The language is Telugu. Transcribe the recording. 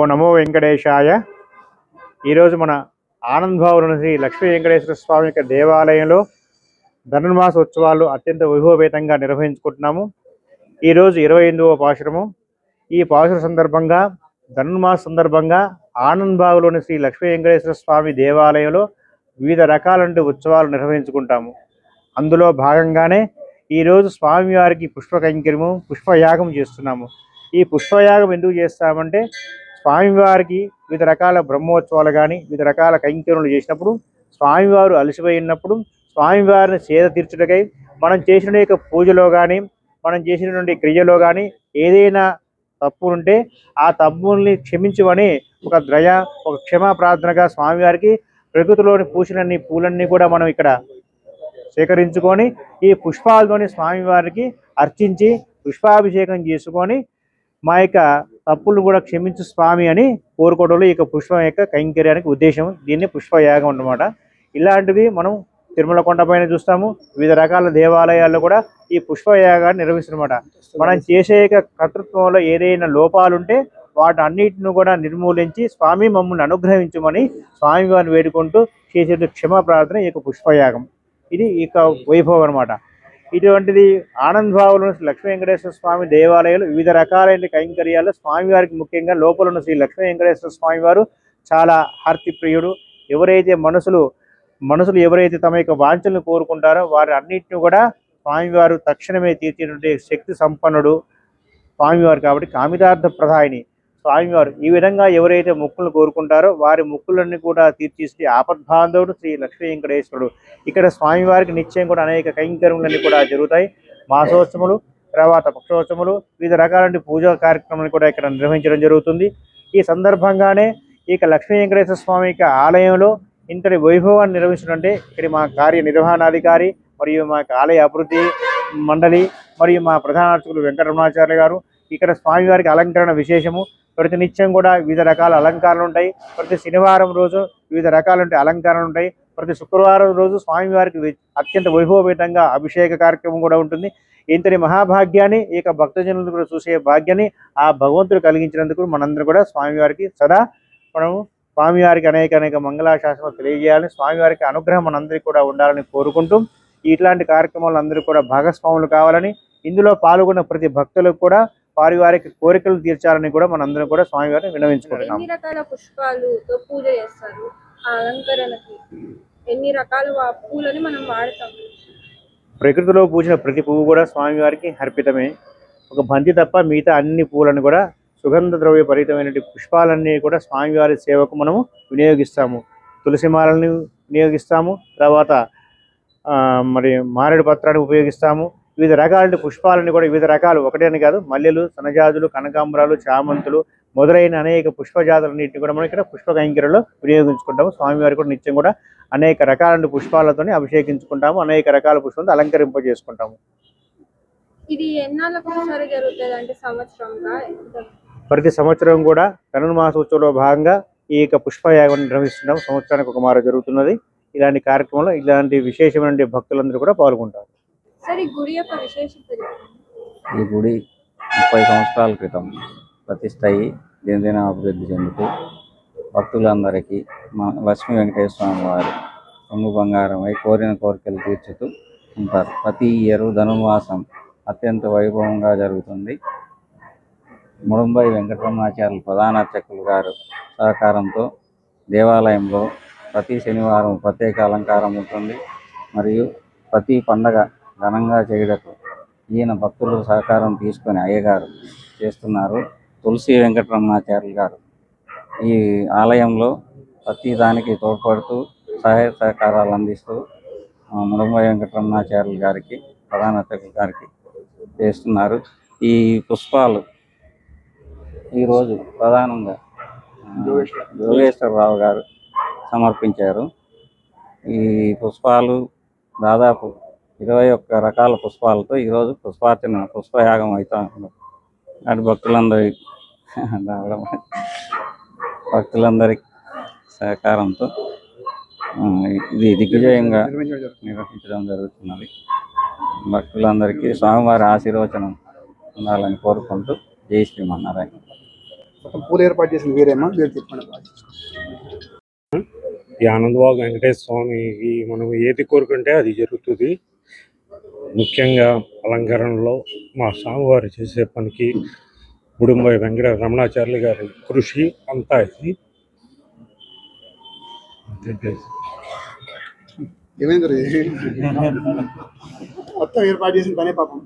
ఓ నమో వెంకటేశాయ. ఈరోజు మన ఆనంద్ భావులను శ్రీ లక్ష్మీ వెంకటేశ్వర స్వామి యొక్క దేవాలయంలో ధనుర్మాస ఉత్సవాలు అత్యంత వైభవపేతంగా నిర్వహించుకుంటున్నాము. ఈరోజు ఇరవై ఎనిమిదవ పాశురము. ఈ పాశుర సందర్భంగా ధనుర్మాస సందర్భంగా ఆనంద్ బాగులోని శ్రీ లక్ష్మీ వెంకటేశ్వర స్వామి దేవాలయంలో వివిధ రకాలంటి ఉత్సవాలు నిర్వహించుకుంటాము. అందులో భాగంగానే ఈరోజు స్వామివారికి పుష్ప కైంకర్యము పుష్పయాగం చేస్తున్నాము. ఈ పుష్పయాగం ఎందుకు చేస్తామంటే స్వామివారికి వివిధ రకాల బ్రహ్మోత్సవాలు కానీ వివిధ రకాల కైంకర్యములు చేసినప్పుడు స్వామివారు అలసిపోయినప్పుడు స్వామివారిని సేద తీర్చుటకై మనం చేసిన యొక్క పూజలో కానీ మనం చేసినటువంటి క్రియలో కానీ ఏదైనా తప్పు ఉంటే ఆ తప్పుల్ని క్షమించమని ఒక ద్రయ ఒక క్షమా ప్రార్థనగా స్వామివారికి ప్రకృతిలోని పూసినన్ని పూలన్నీ కూడా మనం ఇక్కడ సేకరించుకొని ఈ పుష్పాలతోని స్వామివారికి అర్చించి పుష్పాభిషేకం చేసుకొని మా యొక్క తప్పులు కూడా క్షమించు స్వామి అని కోరుకోవడంలో ఈ యొక్క పుష్పం యొక్క కైంకర్యానికి ఉద్దేశం. దీన్ని పుష్పయాగం అన్నమాట. ఇలాంటివి మనం తిరుమల కొండ పైన చూస్తాము. వివిధ రకాల దేవాలయాల్లో కూడా ఈ పుష్పయాగాన్ని నిర్వహిస్తున్నమాట. మనం చేసే యొక్క కర్తృత్వంలో ఏదైనా లోపాలుంటే వాటి అన్నిటిని కూడా నిర్మూలించి స్వామి మమ్మల్ని అనుగ్రహించమని స్వామివారిని వేడుకుంటూ చేసే క్షమా ప్రార్థన ఈ యొక్క పుష్పయాగం. ఇది ఈ యొక్క వైభవం అనమాట ఇటువంటిది ఆనంద్ భావులు లక్ష్మీ వెంకటేశ్వర స్వామి దేవాలయాలు వివిధ రకాలైన కైంకర్యాలు. స్వామివారికి ముఖ్యంగా లోపల ఉన్న శ్రీ లక్ష్మీ వెంకటేశ్వర స్వామి వారు చాలా హర్తి ప్రియుడు. ఎవరైతే మనసులు మనసులు ఎవరైతే తమ యొక్క వాంఛలను కోరుకుంటారో వారి అన్నింటిని కూడా స్వామివారు తక్షణమే తీర్చేటువంటి శక్తి సంపన్నుడు స్వామివారు కాబట్టి కామితార్థ ప్రధాయిని. స్వామివారు ఈ విధంగా ఎవరైతే మొక్కులను కోరుకుంటారో వారి మొక్కులన్నీ కూడా తీర్చిస్తే ఆపద్బాంధవుడు శ్రీ లక్ష్మీ వెంకటేశ్వరుడు. ఇక్కడ స్వామివారికి నిత్యం కూడా అనేక కైంకర్యములన్నీ కూడా జరుగుతాయి. మాసోత్సవములు తర్వాత పక్షోత్సవములు వివిధ రకాలంటి పూజా కార్యక్రమాలు కూడా ఇక్కడ నిర్వహించడం జరుగుతుంది. ఈ సందర్భంగానే ఇక లక్ష్మీ వెంకటేశ్వర స్వామి యొక్క ఆలయంలో ఇంతటి వైభవాన్ని నిర్వహించడంటే ఇక్కడ మా కార్య నిర్వహణాధికారి మరియు మా ఆలయ అభివృద్ధి మండలి మరియు మా ప్రధాన అర్చకులు వెంకటరమణాచార్య గారు. ఇక్కడ స్వామివారికి అలంకరణ విశేషము ప్రతి నిత్యం కూడా వివిధ రకాల అలంకారాలు ఉంటాయి. ప్రతి శనివారం రోజు వివిధ రకాల అలంకారాలు ఉంటాయి. ప్రతి శుక్రవారం రోజు స్వామివారికి అత్యంత వైభవపేతంగా అభిషేక కార్యక్రమం కూడా ఉంటుంది. ఇంతటి మహాభాగ్యాన్ని ఈ యొక్క భక్తజనులు కూడా చూసే భాగ్యాన్ని ఆ భగవంతుడు కలిగించినందుకు మనందరం కూడా స్వామివారికి సదా మనము స్వామివారికి అనేక అనేక మంగళాశాసనాలు తెలియజేయాలని స్వామివారికి అనుగ్రహం మనందరికీ కూడా ఉండాలని కోరుకుంటూ ఇట్లాంటి కార్యక్రమాలు అందరూ కూడా భాగస్వాములు కావాలని ఇందులో పాల్గొన్న ప్రతి భక్తులకు కూడా వారి కోరికలు తీర్చాలని కూడా మనందరం కూడా స్వామివారిని వినవించుకుంటున్నాం ఎన్ని రకాల పుష్పాలతో పూజ చేస్తారు? ఆ అలంకరణకి ఎన్ని రకాల వా- పూలని మనం వాడతాం? ప్రకృతిలో పూసిన ప్రతి పువ్వు కూడా స్వామివారికి అర్పితమే. ఒక బంతి తప్ప మిగతా అన్ని పూలను కూడా సుగంధ ద్రవ్య భరితమైనటువంటి పుష్పాలన్నీ కూడా స్వామివారి సేవకు మనము వినియోగిస్తాము. తులసి మాలని వినియోగిస్తాము. తర్వాత మరి మారేడు పత్రాన్ని ఉపయోగిస్తాము. వివిధ రకాల పుష్పాలని కూడా వివిధ రకాలు. ఒకటేని కాదు మల్లెలు సనజాజులు కనకాంబరాలు చామంతులు మొదలైన అనేక పుష్పజాతులన్నింటినీ కూడా మనం ఇక్కడ పుష్ప కైంకర్యంలో వినియోగించుకుంటాము. స్వామివారి కూడా నిత్యం కూడా అనేక రకాల పుష్పాలతోని అభిషేకించుకుంటాము. అనేక రకాల పుష్పాలతో అలంకరింపజేసుకుంటాము. ఇది జరుగుతుంది అంటే సంవత్సరంగా? ప్రతి సంవత్సరం కూడా ధనుర్మాసోత్సవంలో భాగంగా ఈ యొక్క పుష్పయాగం నిర్వహిస్తున్నాం సంవత్సరానికి ఒక మారు జరుగుతున్నది. ఇలాంటి కార్యక్రమంలో ఇలాంటి విశేషమైన భక్తులందరూ కూడా పాల్గొంటారు. సరే ఈ గుడి యొక్క విశేషత ఈ గుడి ముప్పై సంవత్సరాల క్రితం ప్రతిష్ట అయ్యి దినదిన అభివృద్ధి చెందుతూ భక్తులందరికీ మా లక్ష్మీ వెంకటేశ్వర స్వామి వారు సొమ్ము బంగారమై కోరిన కోరికలు తీర్చుతూ ఉంటారు. ప్రతి ఇయర్ ధనుర్మాసం అత్యంత వైభవంగా జరుగుతుంది. ముడంబై వెంకటరమణాచార్యులు ప్రధాన అర్చకులు గారు సహకారంతో దేవాలయంలో ప్రతి శనివారం ప్రత్యేక అలంకారం ఉంటుంది. మరియు ప్రతి పండగ ఘనంగా చేయుటకు ఈయన భక్తులు సహకారం తీసుకొని అయ్యగారు చేస్తున్నారు. తులసి వెంకటరమణాచార్యులు గారు ఈ ఆలయంలో ప్రతి దానికి తోడ్పడుతూ సహాయ సహకారాలు అందిస్తూ ఆ, వెంకటరమణాచార్యులు గారికి ప్రధాన గారికి చేస్తున్నారు. ఈ పుష్పాలు ఈరోజు ప్రధానంగా యోగేశ్వరరావు గారు సమర్పించారు. ఈ పుష్పాలు దాదాపు ఇరవై ఒక్క రకాల పుష్పాలతో ఈరోజు పుష్పార్చన పుష్పయాగం అవుతా ఉంది. అటు భక్తులందరి రావడం భక్తులందరి సహకారంతో ఆ, ఇది దిగ్విజయంగా నిర్వహించడం జరుగుతున్నది. భక్తులందరికీ స్వామివారి ఆశీర్వచనం ఉండాలని కోరుకుంటూ జై శ్రీమన్నారాయణ. మొత్తం పూలు ఏర్పాటు చేసింది వేరేమా మీరు చెప్పండి. ఈ ఆనందబాబు వెంకటేశ్వర స్వామి ఈ మనం ఏది కోరుకుంటే అది జరుగుతుంది. ముఖ్యంగా అలంకరణలో మా స్వామివారు చేసే పనికి గుడుంబై వెంకట రమణాచార్యులు గారి కృషి అంతా ఇది. ఏమైంది మొత్తం ఏర్పాటు చేసిన పనే పాపం.